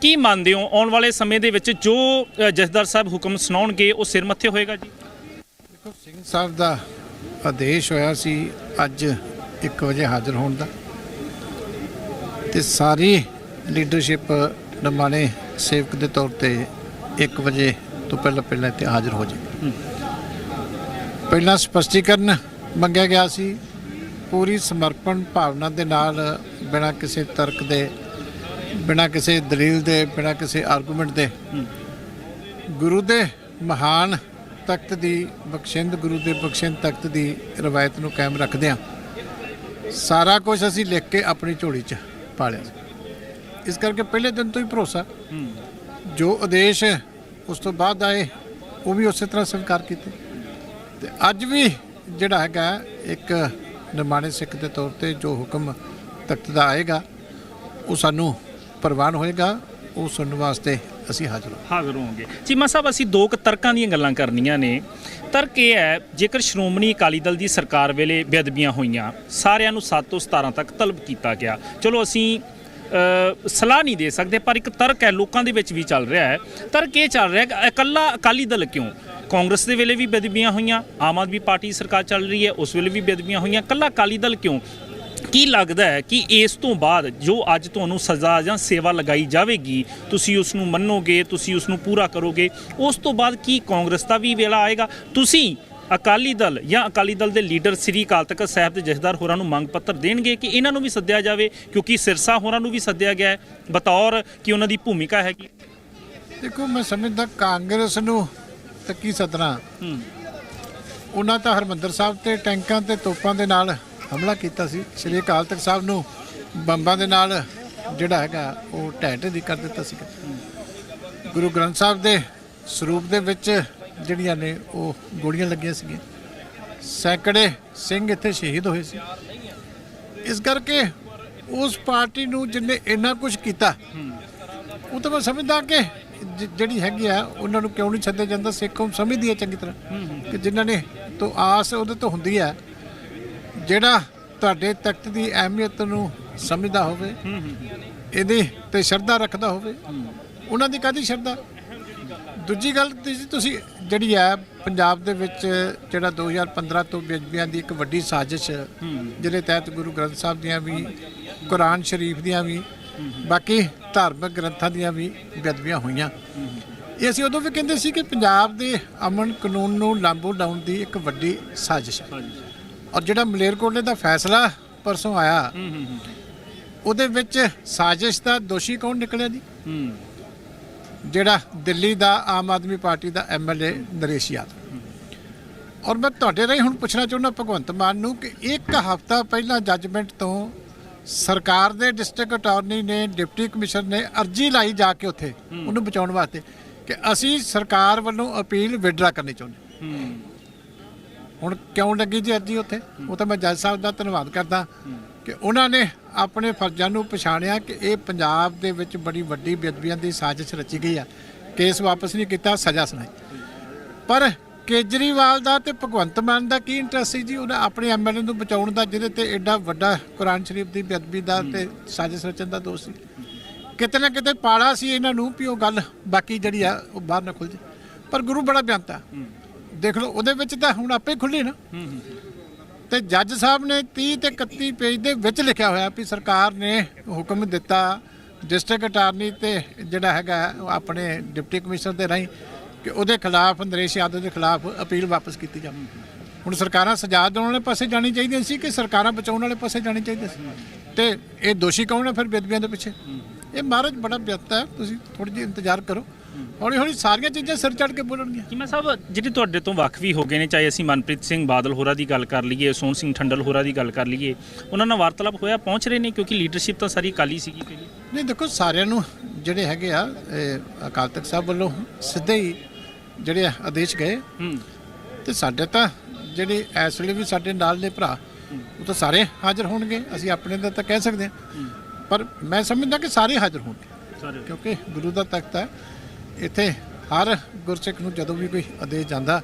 ਕੀ ਮੰਨਦੇ ਹੋ? ਆਉਣ ਵਾਲੇ ਸਮੇਂ ਦੇ ਵਿੱਚ ਜੋ ਅ, ਜਥੇਦਾਰ ਸਾਹਿਬ ਹੁਕਮ ਸੁਣਾਉਣਗੇ ਉਹ ਸਿਰ ਮੱਥੇ ਹੋਏਗਾ ਜੀ? ਦੇਖੋ ਸਿੰਘ ਸਾਹਿਬ ਦਾ ਆਦੇਸ਼ ਹੋਇਆ ਸੀ ਅੱਜ 1 ਵਜੇ ਹਾਜ਼ਰ ਹੋਣ ਦਾ। ਤੇ ਸਾਰੀ ਲੀਡਰਸ਼ਿਪ ਨਮਾਣੇ ਸੇਵਕ ਦੇ ਤੌਰ ਤੇ 1 ਵਜੇ ਤੋਂ ਪਹਿਲਾਂ ਪਹਿਲਾਂ ਇੱਥੇ ਹਾਜ਼ਰ ਹੋ ਜਾਏ ਪਹਿਲਾਂ ਸਪਸ਼ਟੀਕਰਨ ਮੰਗਿਆ ਗਿਆ ਸੀ। ਪੂਰੀ ਸਮਰਪਣ ਭਾਵਨਾ ਦੇ ਨਾਲ ਬਿਨਾਂ ਕਿਸੇ ਤਰਕ ਦੇ ਬਿਨਾਂ ਕਿਸੇ ਦਲੀਲ ਦੇ ਬਿਨਾਂ ਕਿਸੇ ਆਰਗੂਮੈਂਟ ਦੇ। ਗੁਰੂ ਦੇ ਮਹਾਨ ਤਖਤ ਦੀ ਬਖਸ਼ਿੰਦ ਗੁਰੂ ਦੇ ਬਖਸ਼ਿੰਦ ਤਖਤ ਦੀ ਰਵਾਇਤ ਨੂੰ ਕਾਇਮ ਰੱਖਦਿਆਂ ਸਾਰਾ ਕੁਝ ਅਸੀਂ ਲਿਖ ਕੇ ਆਪਣੀ ਝੋਲੀ 'ਚ ਪਾ ਲਿਆ। ਇਸ ਕਰਕੇ ਪਹਿਲੇ ਦਿਨ ਤੋਂ ਹੀ ਭਰੋਸਾ। ਜੋ ਆਦੇਸ਼ ਉਸ ਤੋਂ ਬਾਅਦ ਆਏ ਉਹ ਵੀ ਉਸੇ ਤਰ੍ਹਾਂ ਸਵੀਕਾਰ ਕੀਤੇ। ਤੇ ਅੱਜ ਵੀ ਜਿਹੜਾ ਹੈਗਾ ਇੱਕ ਨਿਮਾਣੇ ਸਿੱਖ ਦੇ ਤੌਰ ਤੇ ਜੋ ਹੁਕਮ ਤਖਤ ਦਾ ਆਏਗਾ ਉਹ ਸਾਨੂੰ ਪ੍ਰਵਾਨ ਹੋਏਗਾ, ਉਹ ਸੁਣਨ ਵਾਸਤੇ ਅਸੀਂ ਹਾਜ਼ਰ ਹਾਂ। ਹਾਜ਼ਰ ਹੋਵਾਂਗੇ। ਚੀਮਾ ਸਾਹਿਬ, ਅਸੀਂ ਦੋ ਕੁ ਤਰਕਾਂ ਦੀਆਂ ਗੱਲਾਂ ਕਰਨੀਆਂ ਨੇ। ਤਰਕ ਇਹ ਹੈ, ਜੇਕਰ ਸ਼੍ਰੋਮਣੀ ਅਕਾਲੀ ਦਲ ਦੀ ਸਰਕਾਰ ਵੇਲੇ ਬੇਅਦਬੀਆਂ ਹੋਈਆਂ, ਸਾਰਿਆਂ ਨੂੰ 7 ਤੋਂ 17 ਤੱਕ ਤਲਬ ਕੀਤਾ ਗਿਆ। ਚਲੋ, ਅਸੀਂ ਸਲਾਹ ਨਹੀਂ ਦੇ ਸਕਦੇ, ਪਰ ਇੱਕ ਤਰਕ ਹੈ, ਲੋਕਾਂ ਦੇ ਵਿੱਚ ਵੀ ਚੱਲ ਰਿਹਾ ਹੈ। ਤਰਕ ਇਹ ਚੱਲ ਰਿਹਾ ਕਿ ਇਕੱਲਾ ਅਕਾਲੀ ਦਲ ਕਿਉਂ? ਕਾਂਗਰਸ ਦੇ ਵੇਲੇ ਵੀ ਬੇਅਦਬੀਆਂ ਹੋਈਆਂ, ਆਮ ਆਦਮੀ ਪਾਰਟੀ ਸਰਕਾਰ ਚੱਲ ਰਹੀ ਹੈ, ਉਸ ਵੇਲੇ ਵੀ ਬੇਅਦਬੀਆਂ ਹੋਈਆਂ। ਇਕੱਲਾ ਅਕਾਲੀ ਦਲ ਕਿਉਂ? ਕੀ ਲੱਗਦਾ ਹੈ ਕਿ ਇਸ ਤੋਂ ਬਾਅਦ ਜੋ ਅੱਜ ਤੁਹਾਨੂੰ ਸਜ਼ਾ ਜਾਂ ਸੇਵਾ ਲਗਾਈ ਜਾਵੇਗੀ ਤੁਸੀਂ ਉਸ ਨੂੰ ਮੰਨੋਗੇ ਤੁਸੀਂ ਉਸ ਨੂੰ ਪੂਰਾ ਕਰੋਗੇ ਉਸ ਤੋਂ ਬਾਅਦ ਕੀ ਕਾਂਗਰਸ ਦਾ ਵੀ ਵੇਲਾ ਆਏਗਾ? ਤੁਸੀਂ ਅਕਾਲੀ ਦਲ ਜਾਂ ਅਕਾਲੀ ਦਲ ਦੇ ਲੀਡਰ ਸ੍ਰੀ ਅਕਾਲ ਤਖਤ ਸਾਹਿਬ ਦੇ ਜਥੇਦਾਰ ਹੋਰਾਂ ਨੂੰ ਮੰਗ ਪੱਤਰ ਦੇਣਗੇ ਕਿ ਇਹਨਾਂ ਨੂੰ ਵੀ ਸੱਦਿਆ ਜਾਵੇ? ਕਿਉਂਕਿ ਸਿਰਸਾ ਹੋਰਾਂ ਨੂੰ ਵੀ ਸੱਦਿਆ ਗਿਆ ਹੈ। ਬਤੌਰ ਕਿ ਉਹਨਾਂ ਦੀ ਭੂਮਿਕਾ ਹੈਗੀ। ਦੇਖੋ ਮੈਂ ਸਮਝਦਾ ਕਾਂਗਰਸ ਨੂੰ ਤਾਂ ਕੀ ਸਦਨਾ ਉਹਨਾਂ ਤਾਂ ਹਰਮੰਦਰ ਸਾਹਿਬ ਤੇ ਟੈਂਕਾਂ ਤੇ ਤੋਪਾਂ ਦੇ ਨਾਲ ਹਮਲਾ ਕੀਤਾ ਸੀ। ਸ਼੍ਰੀ ਅਕਾਲ ਤਖਤ ਸਾਹਿਬ ਨੂੰ ਬੰਬਾਂ ਦੇ ਨਾਲ ਜਿਹੜਾ ਹੈਗਾ ਉਹ ਢਹਿ ਢੇਰੀ ਕਰ ਦਿੱਤਾ ਸੀ। ਗੁਰੂ ਗ੍ਰੰਥ ਸਾਹਿਬ ਦੇ ਸਰੂਪ ਦੇ ਵਿੱਚ ਜਿਹੜੀਆਂ ਨੇ ਉਹ ਗੋਲੀਆਂ ਲੱਗੀਆਂ ਸੀਗੀਆਂ। ਸੈਂਕੜੇ ਸਿੰਘ ਇੱਥੇ ਸ਼ਹੀਦ ਹੋਏ ਸੀ। ਇਸ ਕਰਕੇ ਉਸ ਪਾਰਟੀ ਨੂੰ ਜਿਹਨੇ ਇੰਨਾ ਕੁਝ ਕੀਤਾ ਉਹ ਤਾਂ ਮੈਂ ਸਮਝਦਾ ਕਿ ਜਿਹੜੀ ਹੈਗੀ ਆ ਉਹਨਾਂ ਨੂੰ ਕਿਉਂ ਨਹੀਂ ਛੱਡਿਆ ਜਾਂਦਾ? ਸਿੱਖ ਕੌਮ ਸਮਝਦੀ ਹੈ ਚੰਗੀ ਤਰ੍ਹਾਂ। ਕਿ ਜਿਨ੍ਹਾਂ ਨੇ ਤੋਂ ਆਸ ਉਹਦੇ ਤੋਂ ਹੁੰਦੀ ਹੈ ਜਿਹੜਾ ਤੁਹਾਡੇ ਤਖਤ ਦੀ ਅਹਿਮੀਅਤ ਨੂੰ ਸਮਝਦਾ ਹੋਵੇ, ਇਹਦੇ ਤੇ ਸ਼ਰਧਾ ਰੱਖਦਾ ਹੋਵੇ, ਉਹਨਾਂ ਦੀ ਕਾਦੀ ਸ਼ਰਧਾ? ਦੂਜੀ ਗੱਲ ਤੁਸੀਂ- ਜਿਹੜੀ ਹੈ, ਪੰਜਾਬ ਦੇ ਵਿੱਚ ਜਿਹੜਾ 2015 ਤੋਂ ਬੇਅਦਬੀਆਂ ਦੀ ਇੱਕ ਵੱਡੀ ਸਾਜ਼ਿਸ਼, ਜਿਹਦੇ ਤਹਿਤ ਗੁਰੂ ਗ੍ਰੰਥ ਸਾਹਿਬ ਦੀਆਂ ਵੀ, ਕੁਰਾਨ ਸ਼ਰੀਫ ਦੀਆਂ ਵੀ, ਬਾਕੀ ਧਾਰਮਿਕ ਗ੍ਰੰਥਾਂ ਦੀਆਂ ਵੀ ਬੇਅਦਬੀਆਂ ਹੋਈਆਂ। ਇਹ ਅਸੀਂ ਉਦੋਂ ਵੀ ਕਹਿੰਦੇ ਸੀ ਕਿ ਪੰਜਾਬ ਦੇ ਅਮਨ ਕਾਨੂੰਨ ਨੂੰ ਲਾਂਬੂ ਲਾਉਣ ਦੀ ਇੱਕ ਵੱਡੀ ਸਾਜ਼ਿਸ਼ ਹੈ। ਔਰ ਜਿਹੜਾ ਮਲੇਰਕੋਟਲੇ ਦਾ ਫੈਸਲਾ ਪਰਸੋਂ ਆਇਆ ਉਹਦੇ ਵਿੱਚ ਸਾਜ਼ਿਸ਼ ਦਾ ਦੋਸ਼ੀ ਕੌਣ ਨਿਕਲਿਆ ਜੀ? ਹੂੰ। ਜਿਹੜਾ ਦਿੱਲੀ ਦਾ ਆਮ ਆਦਮੀ ਪਾਰਟੀ ਦਾ ਐਮਐਲਏ ਨਰੇਸ਼ ਯਾਦਵ। ਔਰ ਮੈਂ ਤੁਹਾਡੇ ਰਾਹੀਂ ਹੁਣ ਪੁੱਛਣਾ ਚਾਹੁੰਦਾ ਭਗਵੰਤ ਮਾਨ ਨੂੰ ਕਿ ਇੱਕ ਹਫ਼ਤਾ ਪਹਿਲਾਂ ਜੱਜਮੈਂਟ ਤੋਂ ਸਰਕਾਰ ਦੇ ਡਿਸਟ੍ਰਿਕਟ ਅਟਾਰਨੀ ਨੇ ਡਿਪਟੀ ਕਮਿਸ਼ਨਰ ਨੇ ਅਰਜੀ ਲਾਈ ਜਾ ਕੇ ਉੱਥੇ ਉਹਨੂੰ ਬਚਾਉਣ ਵਾਸਤੇ ਕਿ ਅਸੀਂ ਸਰਕਾਰ ਵੱਲੋਂ ਅਪੀਲ ਵਿਡਰਾ ਕਰਨੀ ਚਾਹੁੰਦੇ ਹੂੰ। ਹੁਣ ਕਿਉਂ ਲੱਗੀ ਜੀ ਅਰਜੀ ਉੱਥੇ? ਉਹ ਤਾਂ ਮੈਂ ਜੱਜ ਸਾਹਿਬ ਦਾ ਧੰਨਵਾਦ ਕਰਦਾ ਕਿ ਉਹਨਾਂ ਨੇ ਆਪਣੇ ਫਰਜ਼ਾਂ ਨੂੰ ਪਛਾਣਿਆ ਕਿ ਇਹ ਪੰਜਾਬ ਦੇ ਵਿੱਚ ਬੜੀ ਵੱਡੀ ਬੇਅਦਬੀਆਂ ਦੀ ਸਾਜ਼ਿਸ਼ ਰਚੀ ਗਈ ਆ। ਕੇਸ ਵਾਪਸ ਨਹੀਂ ਕੀਤਾ, ਸਜ਼ਾ ਸੁਣਾਈ। ਪਰ ਕੇਜਰੀਵਾਲ ਦਾ ਤੇ ਭਗਵੰਤ ਮਾਨ ਦਾ ਕੀ ਇੰਟਰਸਟ ਸੀ ਜੀ? ਉਹਨਾਂ ਆਪਣੇ ਐਮਐਲਏ ਨੂੰ ਬਚਾਉਣ ਦਾ, ਜਿਹਦੇ ਤੇ ਐਡਾ ਵੱਡਾ ਕੁਰਾਨ ਸ਼ਰੀਫ ਦੀ ਬੇਅਦਬੀ ਦਾ ਤੇ ਸਾਜ਼ਿਸ਼ ਰਚਣ ਦਾ ਦੋਸ਼ ਸੀ। ਕਿਤੇ ਨਾ ਕਿਤੇ ਪਾਲਾ ਸੀ ਇਹਨਾਂ ਨੂੰ ਵੀ ਉਹ ਗੱਲ ਬਾਕੀ ਜਿਹੜੀ ਆ, ਉਹ ਬਾਹਰ ਨਾ ਖੁੱਲ ਜੇ ਪਰ ਗੁਰੂ ਬੜਾ ਬਿਆਨਤਾ ਦੇਖ ਲਓ ਉਹਦੇ ਵਿੱਚ ਤਾਂ ਹੁਣ ਆਪੇ ਖੁੱਲੇ ਨਾ। ਤੇ ਜੱਜ ਸਾਹਿਬ ਨੇ 30 ਤੇ 31 ਪੇਜ ਦੇ ਵਿੱਚ ਲਿਖਿਆ ਹੋਇਆ ਵੀ ਸਰਕਾਰ ਨੇ ਹੁਕਮ ਦਿੱਤਾ ਡਿਸਟ੍ਰਿਕਟ ਅਟਾਰਨੀ ਤੇ ਜਿਹੜਾ ਹੈਗਾ ਆਪਣੇ ਡਿਪਟੀ ਕਮਿਸ਼ਨਰ ਦੇ ਰਾਹੀਂ ਕਿ ਉਹਦੇ ਖਿਲਾਫ ਨਰੇਸ਼ ਯਾਦਵ ਦੇ ਖਿਲਾਫ ਅਪੀਲ ਵਾਪਸ ਕੀਤੀ ਜਾਵੇ। ਹੁਣ ਸਰਕਾਰਾਂ ਸਜ਼ਾ ਦੇਣ ਵਾਲੇ ਪਾਸੇ ਜਾਣੀ ਚਾਹੀਦੀਆਂ ਸੀ ਕਿ ਸਰਕਾਰਾਂ ਬਚਾਉਣ ਵਾਲੇ ਪਾਸੇ ਜਾਣੀ ਚਾਹੀਦੀ ਸੀ? ਤੇ ਇਹ ਦੋਸ਼ੀ ਕੌਣ ਹੈ ਫਿਰ ਬੇਦਬੀਆਂ ਦੇ ਪਿੱਛੇ? ਇਹ ਮਹਾਰਾਜ ਬੜਾ ਬਿਆਤਾ ਹੈ ਤੁਸੀਂ ਥੋੜੀ ਜਿਹੀ ਇੰਤਜ਼ਾਰ ਕਰੋ। ਹੌਲੀ ਹੌਲੀ ਸਾਰੀਆਂ ਚੀਜ਼ਾਂ ਸਿਰ ਚੜ ਕੇ ਬੋਲਣਗੀਆਂ। ਕਿਮਾ ਸਾਹਿਬ ਜਿਹੜੇ ਤੁਹਾਡੇ ਤੋਂ ਵੱਖ ਵੀ ਹੋ ਗਏ ਨੇ ਚਾਹੇ ਅਸੀਂ ਮਨਪ੍ਰੀਤ ਸਿੰਘ ਬਾਦਲ ਹੋਰਾਂ ਦੀ ਗੱਲ ਕਰ ਲਈਏ ਸੋਹਣ ਸਿੰਘ ਠੰਡਲ ਹੋਰਾਂ ਦੀ ਗੱਲ ਕਰ ਲਈਏ ਉਹਨਾਂ ਨਾਲ ਵਾਰਤਾਲਾਪ ਹੋਇਆ ਪਹੁੰਚ ਰਹੇ ਨੇ ਕਿਉਂਕਿ ਲੀਡਰਸ਼ਿਪ ਤਾਂ ਸਾਰੀ ਅਕਾਲੀ ਸੀਗੀ ਪਹਿਲੇ। ਨਹੀਂ ਦੇਖੋ ਸਾਰਿਆਂ ਨੂੰ ਜਿਹੜੇ ਹੈਗੇ ਆ ਅਕਾਲ ਤਖਤ ਸਾਹਿਬ ਵੱਲੋਂ ਸਿੱਧੇ ਹੀ ਜਿਹੜੇ ਆਦੇਸ਼ ਗਏ। ਤੇ ਸਾਡੇ ਤਾਂ ਜਿਹੜੇ ਇਸ ਵੇਲੇ ਵੀ ਸਾਡੇ ਨਾਲ ਦੇ ਭਰਾ ਉਹ ਤਾਂ ਸਾਰੇ ਹਾਜ਼ਰ ਹੋਣਗੇ ਅਸੀਂ ਆਪਣੇ ਦਾ ਤਾਂ ਕਹਿ ਸਕਦੇ ਹਾਂ। ਪਰ ਮੈਂ ਸਮਝਦਾ ਕਿ ਸਾਰੇ ਹਾਜ਼ਰ ਹੋਣਗੇ ਕਿਉਂਕਿ ਗੁਰੂ ਦਾ ਤਖਤ ਹੈ। ਇੱਥੇ ਹਰ ਗੁਰਸਿੱਖ ਨੂੰ ਜਦੋਂ ਵੀ ਕੋਈ ਆਦੇਸ਼ ਜਾਂਦਾ,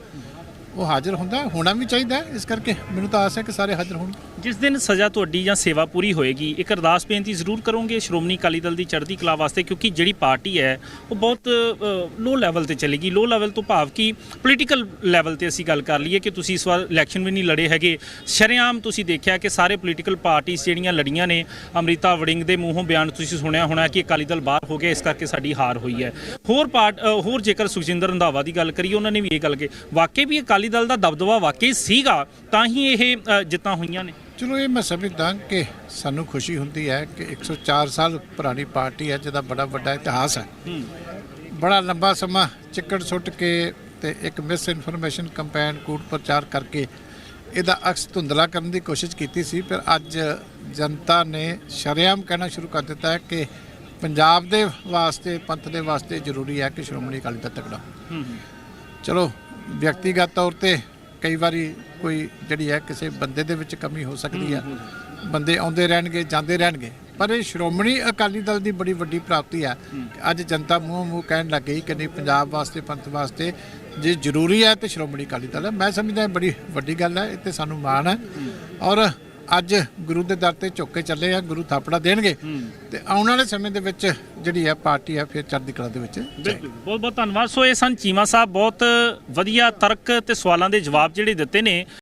ਉਹ ਹਾਜ਼ਰ ਹੁੰਦਾ, ਹੋਣਾ ਵੀ ਚਾਹੀਦਾ ਇਸ ਕਰਕੇ ਮੈਨੂੰ ਤਾਂ ਆਸ ਹੈ ਕਿ ਸਾਰੇ ਹਾਜ਼ਰ ਹੋਣਗੇ। ਜਿਸ ਦਿਨ ਸਜ਼ਾ ਤੁਹਾਡੀ ਜਾਂ ਸੇਵਾ ਪੂਰੀ ਹੋਏਗੀ, ਇੱਕ ਅਰਦਾਸ ਬੇਨਤੀ ਜ਼ਰੂਰ ਕਰੋਗੇ ਸ਼੍ਰੋਮਣੀ ਅਕਾਲੀ ਦਲ ਦੀ ਚੜ੍ਹਦੀ ਕਲਾ ਵਾਸਤੇ, ਕਿਉਂਕਿ ਜਿਹੜੀ ਪਾਰਟੀ ਹੈ, ਉਹ ਬਹੁਤ ਲੋ ਲੈਵਲ ਤੇ ਚੱਲੇਗੀ। ਲੋ ਲੈਵਲ ਤੋਂ ਭਾਵ ਕਿ ਪੋਲੀਟੀਕਲ ਲੈਵਲ ਤੇ ਅਸੀਂ ਗੱਲ ਕਰ ਲਈਏ ਕਿ ਤੁਸੀਂ ਇਸ ਵਾਰ ਇਲੈਕਸ਼ਨ ਵੀ ਨਹੀਂ ਲੜੇ ਹੈਗੇ। ਸ਼ਰੇਆਮ ਤੁਸੀਂ ਦੇਖਿਆ ਕਿ ਸਾਰੇ ਪੋਲੀਟੀਕਲ ਪਾਰਟੀਆਂ ਜਿਹੜੀਆਂ ਲੜੀਆਂ ਨੇ, ਅਮ੍ਰਿਤਾ ਵੜਿੰਗ ਦੇ ਮੂੰਹੋਂ ਬਿਆਨ ਤੁਸੀਂ ਸੁਣਿਆ ਹੋਣਾ ਕਿ ਅਕਾਲੀ ਦਲ ਬਾਹਰ ਹੋ ਗਿਆ, ਇਸ ਕਰਕੇ ਸਾਡੀ ਹਾਰ ਹੋਈ ਹੈ। ਹੋਰ ਪਾਰਟ ਹੋਰ ਜੇਕਰ ਸੁਖਜਿੰਦਰ ਰੰਧਾਵਾ ਦੀ ਗੱਲ ਕਰੀਏ, ਉਹਨਾਂ ਨੇ ਵੀ ਇਹ ਗੱਲ ਕਹੀ। ਵਾਕਈ ਵੀ ਅਕਾਲੀ ਦਲ ਦਾ ਦਬਦਬਾ ਵਾਕਈ ਸੀਗਾ, ਤਾਂ ਹੀ ਇਹ ਜਿੱਤਾਂ ਹੋਈਆਂ ਨੇ। ਚਲੋ ਇਹ ਮੈਂ ਸਮਝਦਾ ਕਿ ਸਾਨੂੰ ਖੁਸ਼ੀ ਹੁੰਦੀ ਹੈ ਕਿ 104 ਸਾਲ ਪੁਰਾਣੀ ਪਾਰਟੀ ਹੈ ਜਿਹਦਾ ਬੜਾ ਵੱਡਾ ਇਤਿਹਾਸ ਹੈ। ਬੜਾ ਲੰਬਾ ਸਮਾਂ ਚਿੱਕੜ ਸੁੱਟ ਕੇ ਤੇ ਇੱਕ ਮਿਸ ਇਨਫੋਰਮੇਸ਼ਨ ਕੰਪੇਨ ਕੂਟ ਪ੍ਰਚਾਰ ਕਰਕੇ ਇਹਦਾ ਅਕਸ ਧੁੰਦਲਾ ਕਰਨ ਦੀ ਕੋਸ਼ਿਸ਼ ਕੀਤੀ ਸੀ ਪਰ ਅੱਜ ਜਨਤਾ ਨੇ ਸ਼ਰੇਆਮ ਕਹਿਣਾ ਸ਼ੁਰੂ ਕਰ ਦਿੱਤਾ ਹੈ ਕਿ ਪੰਜਾਬ ਦੇ ਵਾਸਤੇ ਪੰਥ ਦੇ ਵਾਸਤੇ ਜ਼ਰੂਰੀ ਹੈ ਕਿ ਸ਼੍ਰੋਮਣੀ ਅਕਾਲੀ ਦਲ ਤਕੜਾ। ਚਲੋ ਵਿਅਕਤੀਗਤ ਤੌਰ ਤੇ ਕਈ ਵਾਰੀ ਕੋਈ ਜਿਹੜੀ ਹੈ ਕਿਸੇ ਬੰਦੇ ਦੇ ਵਿੱਚ ਕਮੀ ਹੋ ਸਕਦੀ ਹੈ। ਬੰਦੇ ਆਉਂਦੇ ਰਹਿਣਗੇ ਜਾਂਦੇ ਰਹਿਣਗੇ। ਪਰ ਇਹ ਸ਼੍ਰੋਮਣੀ ਅਕਾਲੀ ਦਲ ਦੀ ਬੜੀ ਵੱਡੀ ਪ੍ਰਾਪਤੀ ਹੈ। ਅੱਜ ਜਨਤਾ ਮੂੰਹ ਮੂੰਹ ਕਹਿਣ ਲੱਗ ਗਈ ਕਿ ਨਹੀਂ ਪੰਜਾਬ ਵਾਸਤੇ ਪੰਥ ਵਾਸਤੇ ਜੇ ਜ਼ਰੂਰੀ ਹੈ ਤੇ ਸ਼੍ਰੋਮਣੀ ਅਕਾਲੀ ਦਲ ਹੈ। ਮੈਂ ਸਮਝਦਾ ਬੜੀ ਵੱਡੀ ਗੱਲ ਹੈ ਇਹ ਤੇ ਸਾਨੂੰ ਮਾਣ ਹੈ। ਔਰ ਅੱਜ ਗੁਰੂ ਦੇ ਦਰ ਤੇ ਝੁੱਕ ਕੇ ਚੱਲੇ ਆ ਗੁਰੂ ਥਾਪੜਾ ਦੇਣਗੇ। ਤੇ ਆਉਣ ਵਾਲੇ ਸਮੇਂ ਦੇ ਵਿੱਚ ਜਿਹੜੀ ਹੈ ਪਾਰਟੀ ਹੈ ਫਿਰ ਚੜ੍ਹਦੀ ਕਲਾ ਦੇ ਵਿੱਚ। ਬਿਲਕੁਲ। ਬਹੁਤ ਬਹੁਤ ਧੰਨਵਾਦ। ਸੋ ਇਹ ਸਨ ਚੀਮਾ ਸਾਹਿਬ। ਬਹੁਤ ਵਧੀਆ ਤਰਕ ਤੇ ਸਵਾਲਾਂ ਦੇ ਜਵਾਬ ਜਿਹੜੇ ਦਿੱਤੇ ਨੇ।